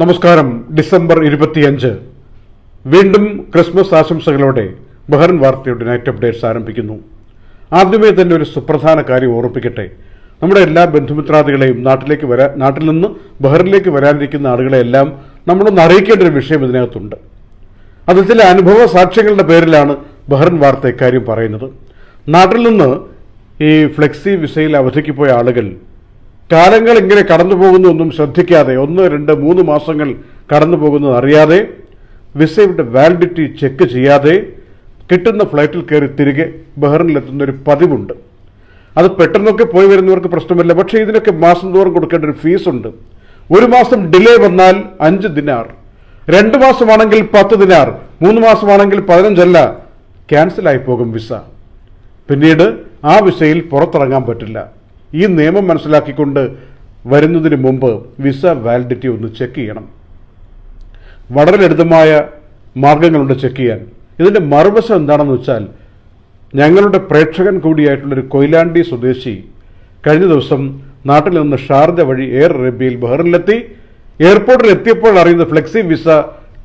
നമസ്കാരം. ഡിസംബർ ഇരുപത്തിയഞ്ച്. വീണ്ടും ക്രിസ്മസ് ആശംസകളോടെ ബഹ്റൻ വാർത്തയുടെ നൈറ്റ് അപ്ഡേറ്റ്സ് ആരംഭിക്കുന്നു. ആദ്യമേ തന്നെ ഒരു സുപ്രധാന കാര്യം ഓർപ്പിക്കട്ടെ നമ്മുടെ എല്ലാ ബന്ധുമിത്രാദികളെയും നാട്ടിലേക്ക് വരാ നാട്ടിൽ നിന്ന് ബഹ്റിനിലേക്ക് വരാനിരിക്കുന്ന ആളുകളെയെല്ലാം നമ്മളൊന്ന് അറിയിക്കേണ്ട ഒരു വിഷയം ഇതിനകത്തുണ്ട്. അത് ചില അനുഭവ സാക്ഷ്യങ്ങളുടെ പേരിലാണ് ബഹ്റിൻ വാർത്ത ഇക്കാര്യം പറയുന്നത്. നാട്ടിൽ നിന്ന് ഈ ഫ്ലെക്സി വിസയിൽ അവധിക്ക് പോയ ആളുകൾ കാലങ്ങൾ ഇങ്ങനെ കടന്നു പോകുന്നൊന്നും ശ്രദ്ധിക്കാതെ ഒന്ന് രണ്ട് മൂന്ന് മാസങ്ങൾ കടന്നു പോകുന്നത് അറിയാതെ വിസയുടെ വാലിഡിറ്റി ചെക്ക് ചെയ്യാതെ കിട്ടുന്ന ഫ്ലൈറ്റിൽ കയറി തിരികെ ബഹ്റിനിലെത്തുന്ന ഒരു പതിവുണ്ട്. അത് പെട്ടെന്നൊക്കെ പോയി വരുന്നവർക്ക് പ്രശ്നമില്ല. പക്ഷേ ഇതിനൊക്കെ മാസം തോറും കൊടുക്കേണ്ട ഒരു ഫീസുണ്ട് ഒരു മാസം ഡിലേ വന്നാൽ അഞ്ച് ദിനാർ. രണ്ട് മാസമാണെങ്കിൽ പത്ത് ദിനാർ. മൂന്ന് മാസമാണെങ്കിൽ പതിനഞ്ചല്ല. ക്യാൻസലായി പോകും വിസ. പിന്നീട് ആ വിസയിൽ പുറത്തിറങ്ങാൻ പറ്റില്ല. ഈ നിയമം മനസ്സിലാക്കിക്കൊണ്ട് വരുന്നതിന് മുമ്പ് വിസ വാലിഡിറ്റി ഒന്ന് ചെക്ക് ചെയ്യണം. വളരെ ലളിതമായ മാർഗങ്ങളുണ്ട് ചെക്ക് ചെയ്യാൻ. ഇതിന്റെ മറുവശം എന്താണെന്ന് വെച്ചാൽ ഞങ്ങളുടെ പ്രേക്ഷകൻ കൂടിയായിട്ടുള്ളൊരു കൊയിലാണ്ടി സ്വദേശി കഴിഞ്ഞ ദിവസം നാട്ടിൽ നിന്ന് ഷാർജ വഴി എയർ അറേബ്യയിൽ ബഹറിലെത്തി എയർപോർട്ടിൽ എത്തിയപ്പോൾ അറിയുന്ന ഫ്ലെക്സി വിസ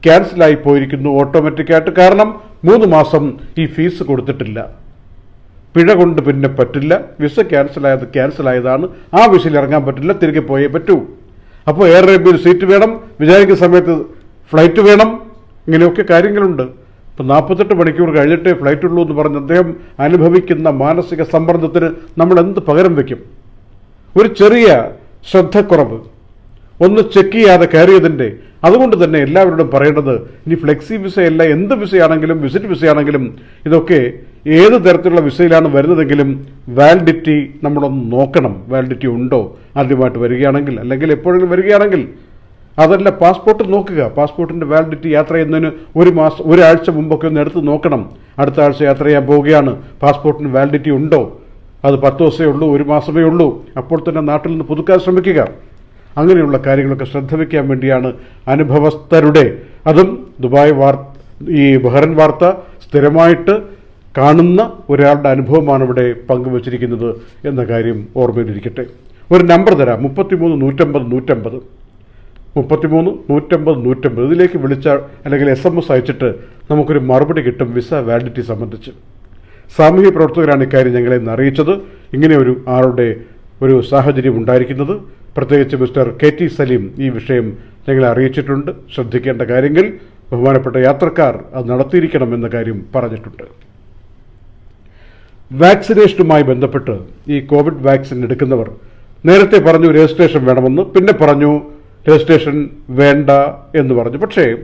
ക്യാൻസലായി പോയിരിക്കുന്നു ഓട്ടോമാറ്റിക്കായിട്ട്. കാരണം മൂന്ന് മാസം ഈ ഫീസ് കൊടുത്തിട്ടില്ല. പിഴ കൊണ്ട് പിന്നെ പറ്റില്ല. വിസ ക്യാൻസലായത് ക്യാൻസലായതാണ്. ആ വിസയിൽ ഇറങ്ങാൻ പറ്റില്ല. തിരികെ പോയേ പറ്റൂ. അപ്പോൾ എയർ അറേബ്യയിൽ സീറ്റ് വേണം. വിചാരിക്കുന്ന സമയത്ത് ഫ്ലൈറ്റ് വേണം. ഇങ്ങനെയൊക്കെ കാര്യങ്ങളുണ്ട്. ഇപ്പം നാൽപ്പത്തെട്ട് മണിക്കൂർ കഴിഞ്ഞിട്ടേ ഫ്ലൈറ്റ് ഉള്ളൂ എന്ന് പറഞ്ഞ് അദ്ദേഹം അനുഭവിക്കുന്ന മാനസിക സമ്മർദ്ദത്തിന് നമ്മൾ എന്ത് പകരം വയ്ക്കും? ഒരു ചെറിയ ശ്രദ്ധക്കുറവ്. ഒന്ന് ചെക്ക് ചെയ്യാതെ കയറിയതിന്റെ. അതുകൊണ്ട് തന്നെ എല്ലാവരോടും പറയേണ്ടത് ഇനി ഫ്ലെക്സി വിസയല്ല എന്ത് വിസയാണെങ്കിലും വിസിറ്റ് വിസയാണെങ്കിലും ഇതൊക്കെ ഏത് തരത്തിലുള്ള വിസയിലാണ് വരുന്നതെങ്കിലും വാലിഡിറ്റി നമ്മളൊന്ന് നോക്കണം. വാലിഡിറ്റി ഉണ്ടോ? ആദ്യമായിട്ട് വരികയാണെങ്കിൽ അല്ലെങ്കിൽ എപ്പോഴെങ്കിലും വരികയാണെങ്കിൽ അതല്ല പാസ്പോർട്ട് നോക്കുക. പാസ്പോർട്ടിന്റെ വാലിഡിറ്റി യാത്ര ചെയ്യുന്നതിന് ഒരു മാസം ഒരാഴ്ച മുമ്പൊക്കെ ഒന്ന് എടുത്ത് നോക്കണം. അടുത്ത ആഴ്ച യാത്ര ചെയ്യാൻ പോവുകയാണ്. പാസ്പോർട്ടിന് വാലിഡിറ്റി ഉണ്ടോ? അത് പത്ത് ദിവസമേ ഉള്ളൂ ഒരു മാസമേ ഉള്ളൂ. അപ്പോൾ തന്നെ നാട്ടിൽ നിന്ന് പുതുക്കാൻ ശ്രമിക്കുക. അങ്ങനെയുള്ള കാര്യങ്ങളൊക്കെ ശ്രദ്ധ വയ്ക്കാൻ വേണ്ടിയാണ് അനുഭവസ്ഥരുടെ. അതും ദുബായ് വാർ ഈ ബഹ്റൻ വാർത്ത സ്ഥിരമായിട്ട് കാണുന്ന ഒരാളുടെ അനുഭവമാണ് ഇവിടെ പങ്കുവച്ചിരിക്കുന്നത് എന്ന കാര്യം ഓർമ്മയിലിരിക്കട്ടെ. ഒരു നമ്പർ തരാം. മുപ്പത്തിമൂന്ന് നൂറ്റമ്പത് നൂറ്റമ്പത്. മുപ്പത്തിമൂന്ന് നൂറ്റമ്പത് നൂറ്റമ്പത്. ഇതിലേക്ക് വിളിച്ച അല്ലെങ്കിൽ എസ് എം എസ് അയച്ചിട്ട് നമുക്കൊരു മറുപടി കിട്ടും വിസ വാലിഡിറ്റി സംബന്ധിച്ച്. സാമൂഹ്യ പ്രവർത്തകരാണ് ഇക്കാര്യം ഞങ്ങളെ അറിയിച്ചത്. ഇങ്ങനെ ഒരു ആളുടെ ഒരു സാഹചര്യം ഉണ്ടായിരിക്കുന്നത്. പ്രത്യേകിച്ച് മിസ്റ്റർ കെ ടി സലീം ഈ വിഷയം ഞങ്ങളെ അറിയിച്ചിട്ടുണ്ട്. ശ്രദ്ധിക്കേണ്ട കാര്യങ്ങൾ ബഹുമാനപ്പെട്ട യാത്രക്കാർ അത് നടത്തിയിരിക്കണം എന്ന കാര്യം പറഞ്ഞിട്ടുണ്ട്. വാക്സിനേഷനുമായി ബന്ധപ്പെട്ട് ഈ കോവിഡ് വാക്സിൻ എടുക്കുന്നവർ നേരത്തെ പറഞ്ഞു രജിസ്ട്രേഷൻ വേണമെന്ന് പിന്നെ പറഞ്ഞു രജിസ്ട്രേഷൻ വേണ്ട എന്ന് പറഞ്ഞു. പക്ഷേ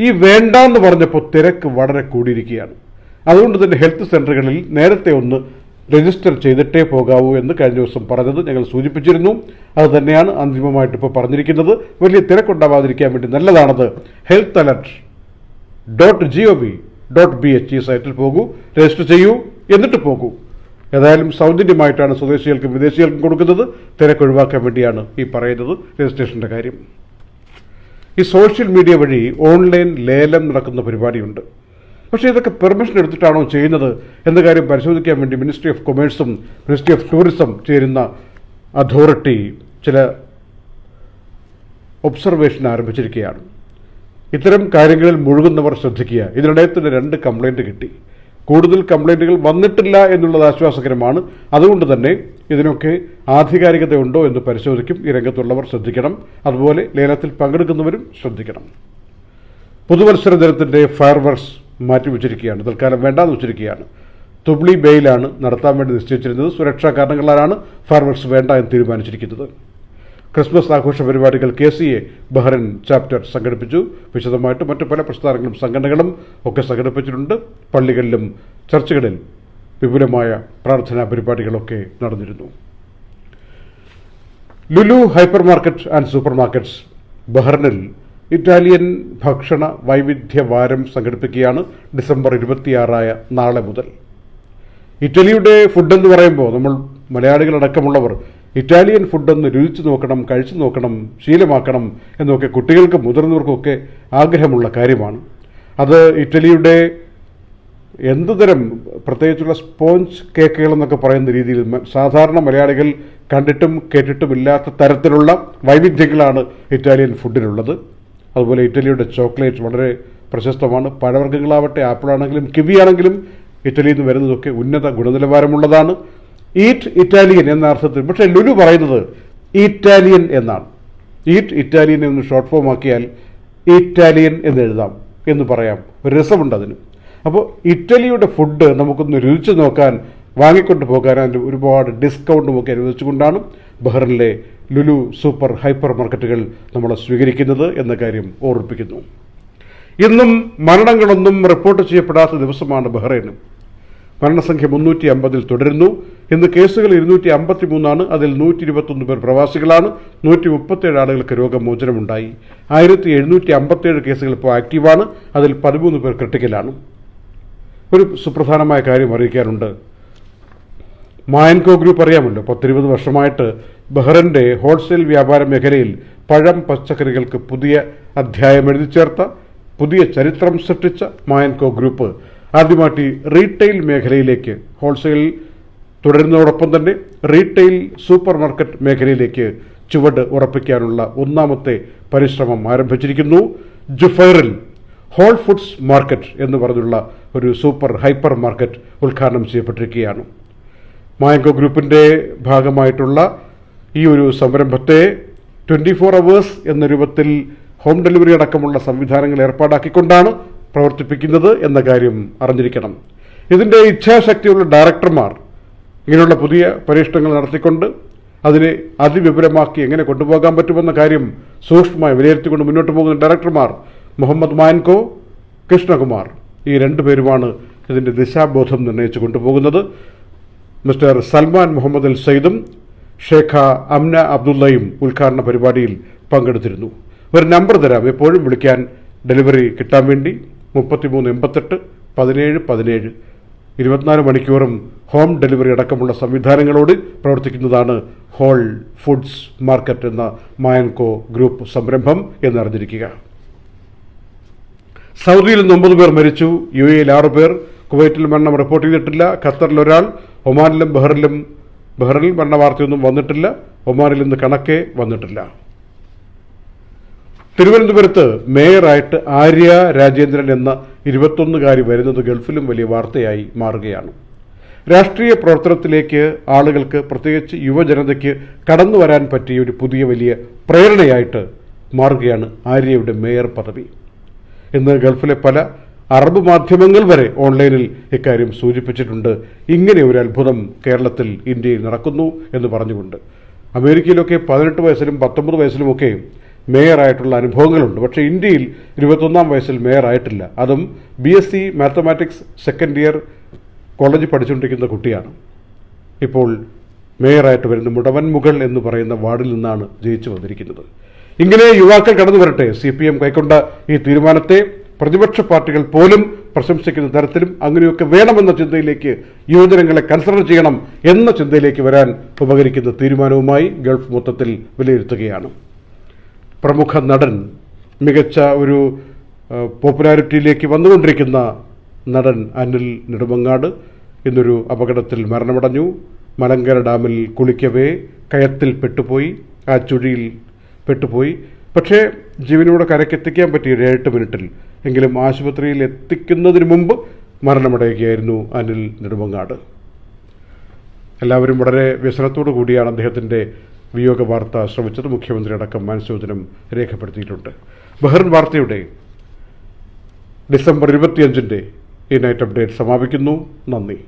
ഈ വേണ്ട എന്ന് പറഞ്ഞപ്പോൾ തിരക്ക് വളരെ കൂടിയിരിക്കുകയാണ്. അതുകൊണ്ട് തന്നെ ഹെൽത്ത് സെന്ററുകളിൽ നേരത്തെ ഒന്ന് രജിസ്റ്റർ ചെയ്തിട്ടേ പോകാവൂ എന്ന് കഴിഞ്ഞ ദിവസം പറഞ്ഞത് ഞങ്ങൾ സൂചിപ്പിച്ചിരുന്നു. അത് തന്നെയാണ് അന്തിമമായിട്ട് ഇപ്പോൾ പറഞ്ഞിരിക്കുന്നത്. വലിയ തിരക്കുണ്ടാവാതിരിക്കാൻ വേണ്ടി നല്ലതാണത്. Health alert dot G O V dot B H ഈ സൈറ്റിൽ പോകൂ രജിസ്റ്റർ ചെയ്യൂ. എന്നിട്ട് പോകൂ. ഏതായാലും സൗജന്യമായിട്ടാണ് സ്വദേശികൾക്കും വിദേശികൾക്കും കൊടുക്കുന്നത്. തിരക്ക് ഒഴിവാക്കാൻ വേണ്ടിയാണ് ഈ പറയുന്നത് രജിസ്ട്രേഷന്റെ കാര്യം. ഈ സോഷ്യൽ മീഡിയ വഴി ഓൺലൈൻ ലേലം നടക്കുന്ന പരിപാടിയുണ്ട്. പക്ഷേ ഇതൊക്കെ പെർമിഷൻ എടുത്തിട്ടാണോ ചെയ്യുന്നത് എന്ന കാര്യം പരിശോധിക്കാൻ വേണ്ടി മിനിസ്ട്രി ഓഫ് കൊമേഴ്സും മിനിസ്ട്രി ഓഫ് ടൂറിസം ചേരുന്ന അതോറിറ്റി ചില ഒബ്സർവേഷൻ ആരംഭിച്ചിരിക്കുകയാണ്. ഇത്തരം കാര്യങ്ങളിൽ മുഴുകുന്നവർ ശ്രദ്ധിക്കുക. ഇതിനിടയിൽ തന്നെ രണ്ട് കംപ്ലൈന്റ് കിട്ടി. കൂടുതൽ കംപ്ലൈന്റുകൾ വന്നിട്ടില്ല എന്നുള്ളത് ആശ്വാസകരമാണ്. അതുകൊണ്ട് തന്നെ ഇതിനൊക്കെ ആധികാരികത ഉണ്ടോ എന്ന് പരിശോധിക്കും. ഈ രംഗത്തുള്ളവർ ശ്രദ്ധിക്കണം. അതുപോലെ ലേലത്തിൽ പങ്കെടുക്കുന്നവരും ശ്രദ്ധിക്കണം. പുതുവത്സര ദിനത്തിന്റെ ഫയർ വർക്സ് മാറ്റിവെച്ചിരിക്കുകയാണ്. തൽക്കാലം വേണ്ടാന്ന് വെച്ചിരിക്കുകയാണ്. തുബ്ലി ബേയിലാണ് നടത്താൻ വേണ്ടി നിശ്ചയിച്ചിരുന്നത്. സുരക്ഷാ കാരണങ്ങളാലാണ് ഫയർ വർക്സ് വേണ്ട എന്ന് തീരുമാനിച്ചിരിക്കുന്നത്. ക്രിസ്മസ് ആഘോഷ പരിപാടികൾ K C A Bahrain chapter സംഘടിപ്പിച്ചു. വിശദമായിട്ട് മറ്റു പല പ്രസ്ഥാനങ്ങളും സംഘടനകളും ഒക്കെ സംഘടിപ്പിച്ചിട്ടുണ്ട്. പള്ളികളിലും ചർച്ചുകളിൽ വിപുലമായ പ്രാർത്ഥനാ പരിപാടികളൊക്കെ നടന്നിരുന്നു. Lulu hyper market and super markets ബഹ്റിനിൽ ഇറ്റാലിയൻ ഭക്ഷണ വൈവിധ്യ വാരം സംഘടിപ്പിക്കുകയാണ് ഡിസംബർ ഇരുപത്തിയാറായ നാളെ മുതൽ. ഇറ്റലിയുടെ ഫുഡ് എന്ന് പറയുമ്പോൾ നമ്മൾ മലയാളികളടക്കമുള്ളവർ ഇറ്റാലിയൻ ഫുഡൊന്ന് രുചിച്ചു നോക്കണം കഴിച്ചു നോക്കണം ശീലമാക്കണം എന്നൊക്കെ കുട്ടികൾക്കും മുതിർന്നവർക്കൊക്കെ ആഗ്രഹമുള്ള കാര്യമാണ്. അത് ഇറ്റലിയുടെ എന്തുതരം പ്രത്യേകിച്ചുള്ള സ്പോഞ്ച് കേക്കുകൾ എന്നൊക്കെ പറയുന്ന രീതിയിൽ സാധാരണ മലയാളികൾ കണ്ടിട്ടും കേട്ടിട്ടും ഇല്ലാത്ത തരത്തിലുള്ള വൈവിധ്യങ്ങളാണ് ഇറ്റാലിയൻ ഫുഡിനുള്ളത്. അതുപോലെ ഇറ്റലിയുടെ ചോക്ലേറ്റ് വളരെ പ്രശസ്തമാണ്. പഴവർഗങ്ങളാവട്ടെ ആപ്പിളാണെങ്കിലും കിവി ആണെങ്കിലും ഇറ്റലിയിൽ നിന്ന് വരുന്നതൊക്കെ ഉന്നത ഗുണനിലവാരമുള്ളതാണ്. ഈറ്റ് ഇറ്റാലിയൻ എന്ന അർത്ഥത്തിൽ. പക്ഷേ ലുലു പറയുന്നത് ഇറ്റാലിയൻ എന്നാണ്. ഈറ്റ് ഇറ്റാലിയൻ എന്ന് ഷോർട്ട് ഫോം ആക്കിയാൽ ഇറ്റാലിയൻ എന്ന് എഴുതാം എന്ന് പറയാം. ഒരു രസമുണ്ട് അതിന്. അപ്പോൾ ഇറ്റലിയുടെ ഫുഡ് നമുക്കൊന്ന് രുചിച്ചു നോക്കാൻ വാങ്ങിക്കൊണ്ട് പോകാൻ അതിന്റെ ഒരുപാട് ഡിസ്കൗണ്ടും ഒക്കെ അനുവദിച്ചുകൊണ്ടാണ് ബഹ്റിനിലെ ലുലു സൂപ്പർ ഹൈപ്പർ മാർക്കറ്റുകൾ നമ്മൾ സ്വീകരിക്കുന്നത് എന്ന കാര്യം ഓർമ്മിപ്പിക്കുന്നു. ഇന്നും മരണങ്ങളൊന്നും റിപ്പോർട്ട് ചെയ്യപ്പെടാത്ത ദിവസമാണ് ബഹ്റൈനും മരണസംഖ്യ മുന്നൂറ്റി അമ്പതിൽ തുടരുന്നു. ഇന്ന് കേസുകൾ ഇരുന്നൂറ്റി അമ്പത്തി മൂന്നാണ് അതിൽ നൂറ്റി ഇരുപത്തൊന്ന് പേർ പ്രവാസികളാണ്. നൂറ്റി മുപ്പത്തേഴ് ആളുകൾക്ക് രോഗമോചനമുണ്ടായി. ആയിരത്തി എഴുന്നൂറ്റി അമ്പത്തേഴ് കേസുകൾ ഇപ്പോൾ ആക്റ്റീവാണ്. അതിൽ പതിമൂന്ന് പേർ ക്രിട്ടിക്കലാണ്. ഒരു സുപ്രധാനമായ കാര്യം അറിയിക്കാനുണ്ട്. മായൻകോ ഗ്രൂപ്പ് അറിയാമല്ലോ. പത്തിരുപത് വർഷമായിട്ട് ബഹ്റിന്റെ ഹോൾസെയിൽ വ്യാപാര മേഖലയിൽ പഴം പച്ചക്കറികൾക്ക് പുതിയ അധ്യായം എഴുതി ചേർത്ത പുതിയ ചരിത്രം സൃഷ്ടിച്ച മായൻകോ ഗ്രൂപ്പ് ആദ്യമായിട്ട് റീറ്റെയിൽ മേഖലയിലേക്ക് ഹോൾസെയിൽ തുടരുന്നതോടൊപ്പം തന്നെ റീറ്റെയിൽ സൂപ്പർ മാർക്കറ്റ് മേഖലയിലേക്ക് ചുവട് ഉറപ്പിക്കാനുള്ള ഒന്നാമത്തെ പരിശ്രമം ആരംഭിച്ചിരിക്കുന്നു. ജുഫൈറിൽ ഹോൾ ഫുഡ്സ് മാർക്കറ്റ് എന്ന് പറഞ്ഞുള്ള ഒരു സൂപ്പർ ഹൈപ്പർ മാർക്കറ്റ് ഉദ്ഘാടനം ചെയ്യപ്പെട്ടിരിക്കുകയാണ്. മായങ്കോ ഗ്രൂപ്പിന്റെ ഭാഗമായിട്ടുള്ള ഈ ഒരു സംരംഭത്തെ ട്വന്റി ഫോർ അവേഴ്സ് എന്ന രൂപത്തിൽ ഹോം ഡെലിവറി അടക്കമുള്ള സംവിധാനങ്ങൾ ഏർപ്പാടാക്കിക്കൊണ്ടാണ് പ്രവർത്തിപ്പിക്കുന്നത് എന്ന കാര്യം അറിഞ്ഞിരിക്കണം. ഇതിന്റെ ഇച്ഛാശക്തിയുള്ള ഡയറക്ടർമാർ ഇങ്ങനെയുള്ള പുതിയ പരീക്ഷണങ്ങൾ നടത്തിക്കൊണ്ട് അതിനെ അതിവിപുലമാക്കി എങ്ങനെ കൊണ്ടുപോകാൻ പറ്റുമെന്ന കാര്യം സൂക്ഷ്മമായി വിലയിരുത്തിക്കൊണ്ട് മുന്നോട്ട് പോകുന്ന ഡയറക്ടർമാർ മുഹമ്മദ് മാൻകോ കൃഷ്ണകുമാർ. ഈ രണ്ടു പേരുമാണ് ഇതിന്റെ ദിശാബോധം നിർണയിച്ചു കൊണ്ടുപോകുന്നത്. മിസ്റ്റർ സൽമാൻ മുഹമ്മദ് അൽ സയ്ദും ഷേഖ അംന അബ്ദുള്ളയും ഉദ്ഘാടന പരിപാടിയിൽ പങ്കെടുത്തിരുന്നു. ഒരു നമ്പർ തരാം. എപ്പോഴും വിളിക്കാൻ ഡെലിവറി കിട്ടാൻ വേണ്ടി. മുപ്പത്തിമൂന്ന് എൺപത്തെട്ട് പതിനേഴ് പതിനേഴ്. ഇരുപത്തിനാല് മണിക്കൂറും ഹോം ഡെലിവറി അടക്കമുള്ള സംവിധാനങ്ങളോട് പ്രവർത്തിക്കുന്നതാണ് ഹോൾ ഫുഡ്സ് മാർക്കറ്റ് എന്ന മായൻകോ ഗ്രൂപ്പ് സംരംഭം എന്നറിഞ്ഞിരിക്കുക. സൗദിയിൽ നിന്ന് ഒമ്പത് പേർ മരിച്ചു. യു എയിൽ ആറ് പേർ. കുവൈറ്റിൽ മരണം റിപ്പോർട്ട് ചെയ്തിട്ടില്ല. ഖത്തറിൽ ഒരാൾ. ഒമാനിലും ബഹ്റിലും ബഹ്റിൽ മരണ വാർത്തയൊന്നും വന്നിട്ടില്ല. ഒമാനിൽ ഇന്ന് കണക്കേ വന്നിട്ടില്ല. തിരുവനന്തപുരത്ത് മേയറായിട്ട് ആര്യ രാജേന്ദ്രൻ എന്ന ഇരുപത്തൊന്നുകാരി വരുന്നത് ഗൾഫിലും വലിയ വാർത്തയായി മാറുകയാണ്. രാഷ്ട്രീയ പ്രവർത്തനത്തിലേക്ക് ആളുകൾക്ക് പ്രത്യേകിച്ച് യുവജനതയ്ക്ക് കടന്നു വരാൻ പറ്റിയ ഒരു പുതിയ വലിയ പ്രേരണയായിട്ട് മാറുകയാണ് ആര്യയുടെ മേയർ പദവി. ഇന്ന് ഗൾഫിലെ പല അറബ് മാധ്യമങ്ങൾ വരെ ഓൺലൈനിൽ ഇക്കാര്യം സൂചിപ്പിച്ചിട്ടുണ്ട്. ഇങ്ങനെ ഒരു അത്ഭുതം കേരളത്തിൽ ഇന്ത്യയിൽ നടക്കുന്നു എന്ന് പറഞ്ഞുകൊണ്ട്. അമേരിക്കയിലൊക്കെ പതിനെട്ട് വയസ്സിലും പത്തൊമ്പത് വയസ്സിലുമൊക്കെ മേയറായിട്ടുള്ള അനുഭവങ്ങളുണ്ട്. പക്ഷേ ഇന്ത്യയിൽ ഇരുപത്തൊന്നാം വയസ്സിൽ മേയറായിട്ടില്ല. അതും B S C mathematics second year കോളേജിൽ പഠിച്ചുകൊണ്ടിരിക്കുന്ന കുട്ടിയാണ്. ഇപ്പോൾ മേയറായിട്ട് വരുന്ന മുടവൻ മുകൾ എന്ന് പറയുന്ന വാർഡിൽ നിന്നാണ് ജയിച്ചു വന്നിരിക്കുന്നത്. ഇങ്ങനെ യുവാക്കൾ കടന്നു വരട്ടെ. സി പി എം കൈക്കൊണ്ട ഈ തീരുമാനത്തെ പ്രതിപക്ഷ പാർട്ടികൾ പോലും പ്രശംസിക്കുന്ന തരത്തിലും അങ്ങനെയൊക്കെ വേണമെന്ന ചിന്തയിലേക്ക് യുവജനങ്ങളെ കൺസിഡർ ചെയ്യണം എന്ന ചിന്തയിലേക്ക് വരാൻ ഉപകരിക്കുന്ന തീരുമാനവുമായി ഗൾഫ് മൊത്തത്തിൽ വിലയിരുത്തുകയാണ്. പ്രമുഖ നടൻ മികച്ച ഒരു പോപ്പുലാരിറ്റിയിലേക്ക് വന്നുകൊണ്ടിരിക്കുന്ന നടൻ അനിൽ നെടുമങ്ങാട് ഇന്നൊരു അപകടത്തിൽ മരണമടഞ്ഞു. മലങ്കര ഡാമിൽ കുളിക്കവേ കയത്തിൽ പെട്ടുപോയി ആ ചുഴിയിൽ പെട്ടുപോയി. പക്ഷേ ജീവനോടെ കരക്കെത്തിക്കാൻ പറ്റി ഒരു എട്ട് മിനിറ്റിൽ എങ്കിലും ആശുപത്രിയിൽ എത്തിക്കുന്നതിന് മുമ്പ് മരണമടയുകയായിരുന്നു അനിൽ നെടുമങ്ങാട്. എല്ലാവരും വളരെ വ്യസനത്തോടു കൂടിയാണ് അദ്ദേഹത്തിന്റെ വിയോഗ വാർത്ത ശ്രമിച്ചത് മുഖ്യമന്ത്രി അടക്കം അനുശോചനം രേഖപ്പെടുത്തിയിട്ടുണ്ട്. ബഹ്റിൻ വാർത്തയുടെ ഡിസംബർ ഇരുപത്തിയഞ്ചിന്റെ ഈ നൈറ്റ് അപ്ഡേറ്റ് സമാപിക്കുന്നു. നന്ദി.